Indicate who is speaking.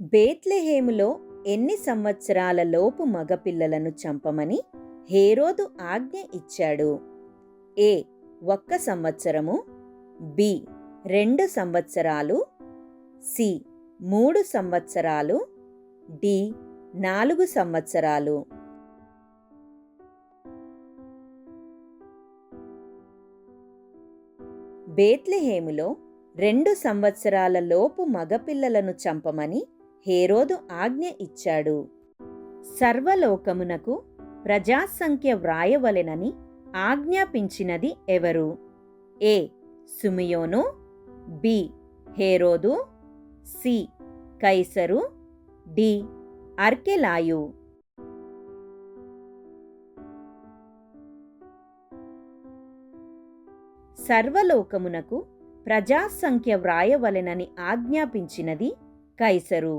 Speaker 1: బేత్లెహేములో ఎన్ని సంవత్సరాల లోపు మగపిల్లలను చంపమని హేరోదు ఆజ్ఞ ఇచ్చాడు. ఏ. ఒక్క సంవత్సరము. బి. రెండు సంవత్సరాలు. సి. మూడు సంవత్సరాలు. డి. నాలుగు సంవత్సరాలు. బేత్లెహేములో రెండు సంవత్సరాల లోపు మగపిల్లలను చంపమని హేరోదు ఆజ్ఞ ఇచ్చాడు. సర్వలోకమునకు ప్రజాసంఖ్య వ్రాయవలెనని ఆజ్ఞాపించినది ఎవరు? ఏ. సుమియోను. బి. హేరోదు. సి. కైసరు. డి. అర్కెలాయు. సర్వలోకమునకు ప్రజాసంఖ్య వ్రాయవలెనని ఆజ్ఞాపించినది కైసరు.